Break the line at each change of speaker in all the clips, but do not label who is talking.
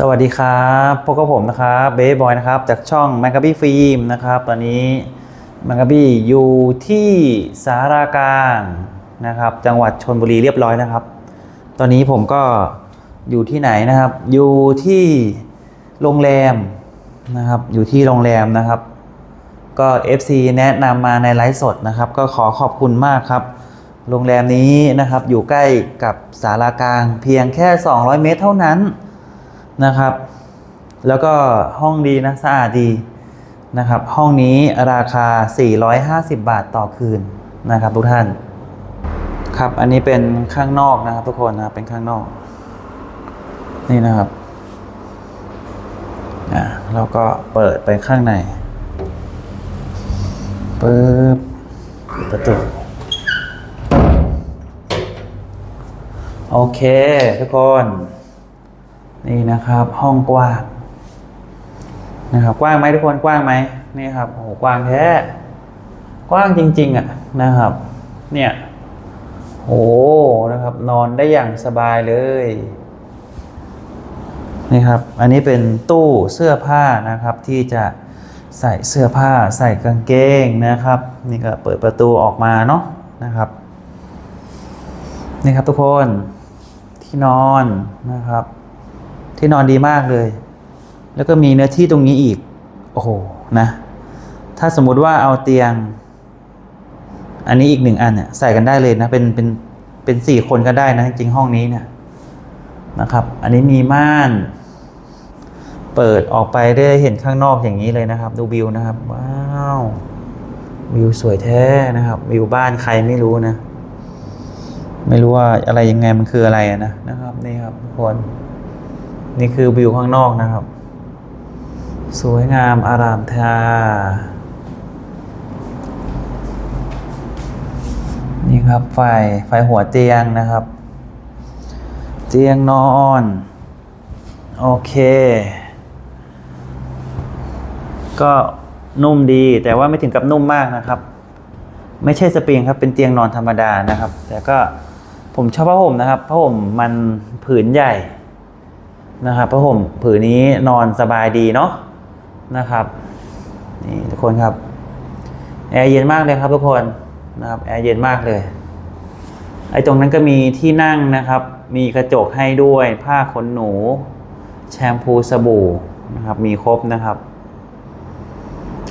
สวัสดีครับพบกับผมนะครับเบย์บอยนะครับ จากช่องแมกกาบี้ฟิล์มนะครับ ตอนนี้แมกกาบี้อยู่ที่สารากลางนะครับ จังหวัดชนบุรีเรียบร้อยนะครับ ตอนนี้ผมก็อยู่ที่ไหนนะครับ อยู่ที่โรงแรมนะครับ อยู่ที่โรงแรมนะครับ ก็ FC แนะนำมาในไลฟ์สดนะครับ ก็ขอขอบคุณมากครับ โรงแรมนี้นะครับ อยู่ใกล้กับสารากลาง เพียงแค่ 200 เมตรเท่านั้น นะครับ แล้วก็ห้องดีนะสะอาดดีนะครับ ห้องนี้ราคา 450 บาทต่อคืนนะครับทุกท่าน ครับอันนี้เป็นข้างนอกนะครับทุกคนนะเป็นข้างนอก นี่นะครับอ่าเราก็เปิดไปข้างในปึ๊บประตูโอเค ทุกคน นี่นะครับ ห้องกว้างนะครับ กว้างไหมทุกคนกว้างไหมนี่ครับโอ้กว้างแท้กว้างจริง ๆอะนะครับ เนี่ยโอ้นะครับ นอนได้อย่างสบายเลยนี่ครับ อันนี้เป็นตู้เสื้อผ้านะครับ ที่จะใส่เสื้อผ้าใส่กางเกงนะครับ นี่ก็เปิดประตูออกมาเนาะนะครับนี่ครับทุกคนที่นอนนะครับ ที่นอนดีมากเลย แล้วก็มีเนื้อที่ตรงนี้อีก โอ้โหนะ ถ้าสมมุติว่าเอาเตียง อันนี้อีกหนึ่งอันเนี่ยใส่กันได้เลยนะ เป็นเป็นเป็นสี่คนก็ได้นะ จริงห้องนี้เนี่ยนะครับ อันนี้มีม่าน เปิดออกไปได้เห็นข้างนอกอย่างนี้เลยนะครับ ดูวิวนะครับ ว้าววิวสวยแท้นะครับวิวบ้านใครไม่รู้นะ ไม่รู้ว่าอะไรยังไงมันคืออะไรนะนะครับนี่ครับทุกคน นี่คือวิวข้างนอกนะครับ สวยงามอารามทานี่ครับไฟไฟหัวเตียงนะครับ เตียงนอน โอเค ก็นุ่มดีแต่ว่าไม่ถึงกับนุ่มมากนะครับ ไม่ใช่สปริงครับเป็นเตียงนอนธรรมดานะครับ แต่ก็ผมชอบผ้าห่มนะครับผ้าห่มมันผืนใหญ่ นะครับผ้าห่มผืนนี้นอนสบายดีเนาะนะครับนี่ทุกคนครับแอร์เย็นมากเลยครับทุกคนนะครับแอร์เย็นมากเลยไอ้ตรงนั้นก็มีที่นั่งนะครับ มีกระจกให้ด้วยผ้าขนหนู แชมพูสบู่นะครับมีครบนะครับ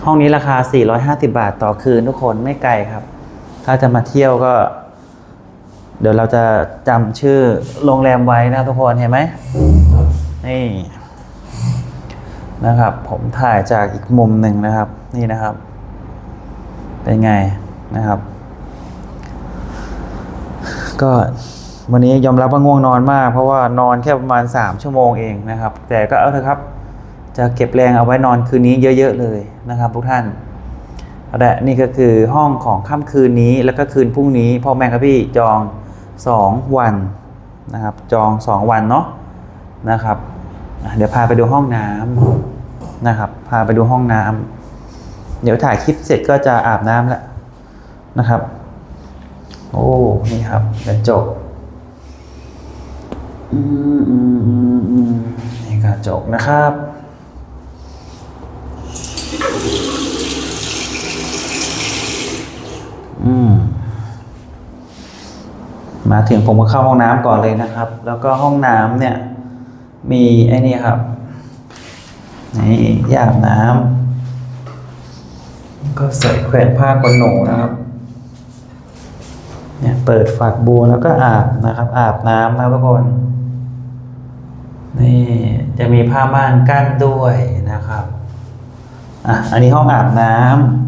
ห้องนี้ราคา 450 บาทต่อคืนทุกคนไม่ไกลครับ ถ้าจะมาเที่ยวก็ เดี๋ยวเราจะจำชื่อโรงแรมไว้นะทุกคนเห็นไหม นี่นะครับ ผมถ่ายจากอีกมุมหนึ่งนะครับ นี่นะครับ เป็นไงนะครับ ก็วันนี้ยอมรับว่าง่วงนอนมาก เพราะว่านอนแค่ประมาณ 3 ชั่วโมงเองนะครับ แต่ก็เอาเถอะครับ จะเก็บแรงเอาไว้นอนคืนนี้เยอะ ๆ เลยนะครับ ทุกท่านและนี่ก็คือห้องของค่ำคืนนี้แล้วก็คืนพรุ่งนี้พ่อแม่ครับพี่จอง 2 วันนะครับ จอง 2 วันเนาะ นะครับเดี๋ยวพาไปดูห้องน้ำนะครับ พาไปดูห้องน้ำเดี๋ยวถ่ายคลิปเสร็จก็จะอาบน้ำแล้วนะครับ โอ้นี่ครับกระจกนี่กระจกนะครับอืมมาถึงผมก็เข้าห้องน้ำก่อนเลยนะครับ แล้วก็ห้องน้ำเนี่ย มีไอ้นี่ครับนี่ยาบน้ำก็ใส่แขวนผ้าขนหนูนะครับเนี่ยเปิดฝักบัวแล้วก็อาบนะครับ อาบน้ำนะทุกคนนี่จะมีผ้าม่านกั้นด้วยนะครับอะอันนี้ห้องอาบน้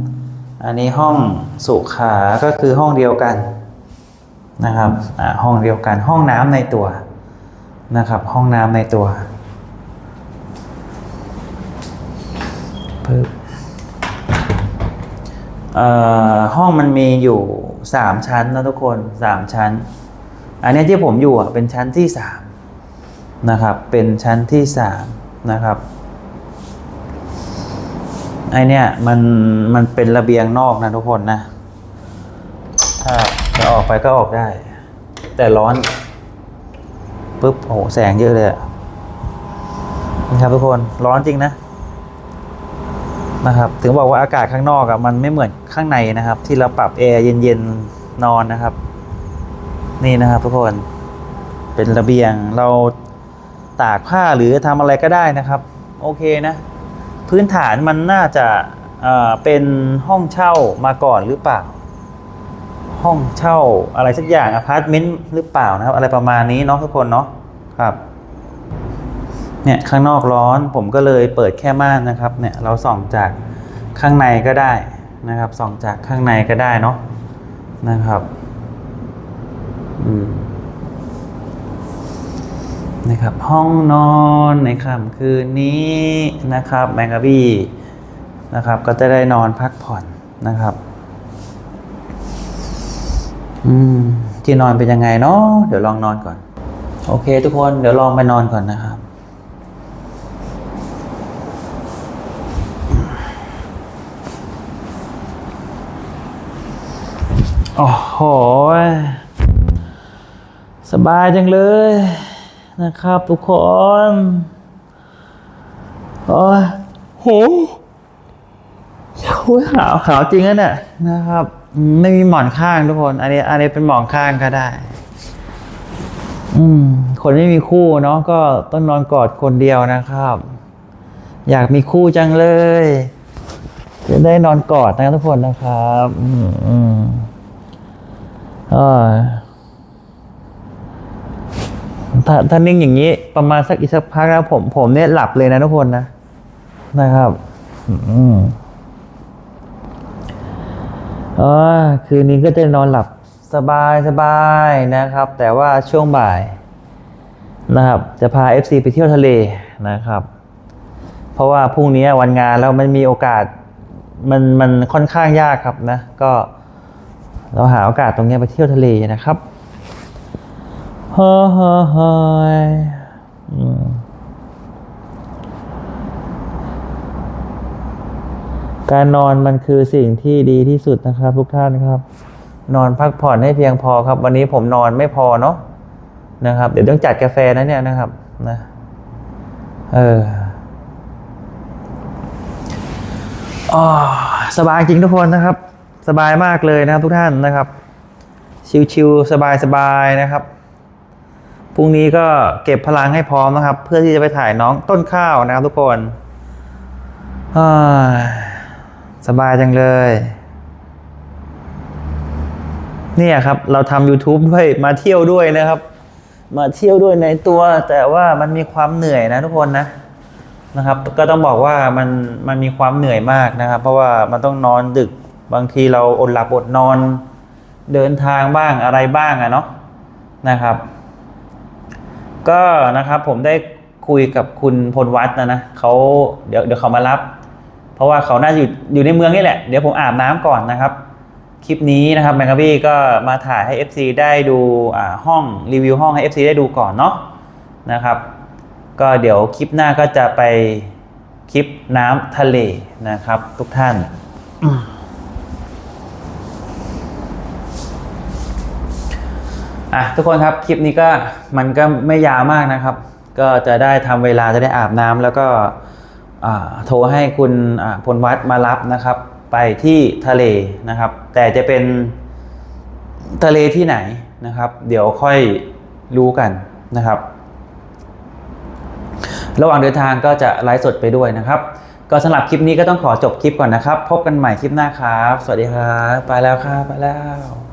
ำอันนี้ห้องสุขาก็คือห้องเดียวกันนะครับอ่าห้องเดียวกันห้องน้ำในตัว นะครับ ห้องน้ำในตัวปึ๊บห้องมันมีอยู่สามชั้นนะทุกคนสามชั้น อันนี้ที่ผมอยู่อะเป็นชั้นที่สามนะครับ เป็นชั้นที่สามนะครับไอเนี่ยมันมันเป็นระเบียงนอกนะทุกคนนะ ถ้าจะออกไปก็ออกได้ แต่ร้อน ปุ๊บโอ้โหแสงเยอะเลยอะนะครับทุกคนร้อนจริงนะนะครับ ถึงบอกว่าอากาศข้างนอกอะ่ะมันไม่เหมือนข้างในนะครับ ที่เราปรับแอร์เย็นๆนอนนะครับ นี่นะครับ ทุกคนเป็นระเบียงเราตากผ้าหรือทำอะไรก็ได้นะครับ โอเคนะ พื้นฐานมันน่าจะเอ่อเป็นห้องเช่ามาก่อนหรือเปล่า ห้องเช่าอะไรสักอย่างอพาร์ตเมนต์หรือเปล่านะครับ อะไรประมาณนี้เนาะทุกคนเนาะครับเนี่ยข้างนอกร้อนผมก็เลยเปิดแค่ม่านนะครับเนี่ยเราส่องจากข้างในก็ได้นะครับส่องจากข้างในก็ได้เนาะนะครับอืมนะครับห้องนอนในค่ำคืนนี้นะครับแมงกะบี้นะครับก็จะได้นอนพักผ่อนนะครับ อืมที่นอนเป็นยังไงเนาะเดี๋ยวลองนอนก่อน โอเค ทุกคนเดี๋ยวลองไปนอนก่อนนะครับ โอ้โห สบายจังเลยนะครับทุกคนโอ้โหโอ้ยขาวขาวจริงนะเนี่ยนะครับ ไม่มีหมอนข้างทุกคน อันนี้ อันนี้เป็นหมอนข้างก็ได้ อืม คนไม่มีคู่เนาะก็ต้องนอนกอดคนเดียวนะครับ อยากมีคู่จังเลย จะได้นอนกอดนะทุกคนนะครับ อืมออถ้าถ้านิ่งอย่างนี้ประมาณสักอีกสักพักแล้วผมผมเนี่ยหลับเลยนะทุกคนนะนะครับ อืม เออคืนนี้ก็จะนอนหลับสบายสบายนะครับ แต่ว่าช่วงบ่ายนะครับ จะพา FC ไปเที่ยวทะเลนะครับ เพราะว่าพรุ่งนี้วันงานแล้วมันมีโอกาสมันมันค่อนข้างยากครับนะ ก็เราหาโอกาสตรงนี้ไปเที่ยวทะเลนะครับเฮ้อเฮ้อเฮ้ย การนอนมันคือสิ่งที่ดีที่สุดนะครับ ทุกท่านครับ นอนพักผ่อนให้เพียงพอครับ วันนี้ผมนอนไม่พอเนาะนะครับ เดี๋ยวต้องจัดกาแฟนะเนี่ยนะครับนะเอออสบายจริงทุกคนนะครับ สบายมากเลยนะครับทุกท่านนะครับ ชิวๆสบายๆนะครับพรุ่งนี้ก็เก็บพลังให้พร้อมนะครับ เพื่อที่จะไปถ่ายน้องต้นข้าวนะครับทุกคนอ่า สบายจังเลย เนี่ยครับ เราทำ YouTube ด้วยมาเที่ยวด้วยนะครับ มาเที่ยวด้วยในตัว แต่ว่ามันมีความเหนื่อยนะทุกคนนะนะครับ ก็ต้องบอกว่ามันมันมีความเหนื่อยมากนะครับ เพราะว่ามันต้องนอนดึกบางทีเราอดหลับอดนอนเดินทางบ้างอะไรบ้างอะเนาะนะครับ ก็นะครับผมได้คุยกับคุณพลวัฒน์นะนะเขาเดี๋ยวเดี๋ยวเขามารับ เพราะว่าเขาน่าอยู่อยู่ในเมืองนี่แหละ เดี๋ยวผมอาบน้ำก่อนนะครับ คลิปนี้นะครับแมงกะบี้ก็มาถ่ายให้ FC ได้ดูห้องรีวิวห้องให้ FC ได้ดูก่อนเนาะนะครับ ก็เดี๋ยวคลิปหน้าก็จะไปคลิปน้ำทะเลนะครับ ทุกท่านอะทุกคนครับคลิปนี้ก็มันก็ไม่ยาวมากนะครับ ก็จะได้ทำเวลาจะได้อาบน้ำแล้วก็ โทรให้คุณพลวัตมารับนะครับ ไปที่ทะเลนะครับ แต่จะเป็นทะเลที่ไหนนะครับ เดี๋ยวค่อยรู้กันนะครับ ระหว่างเดินทางก็จะไลฟ์สดไปด้วยนะครับ ก็สำหรับคลิปนี้ก็ต้องขอจบคลิปก่อนนะครับ พบกันใหม่คลิปหน้าครับ สวัสดีครับ ไปแล้วครับไปแล้ว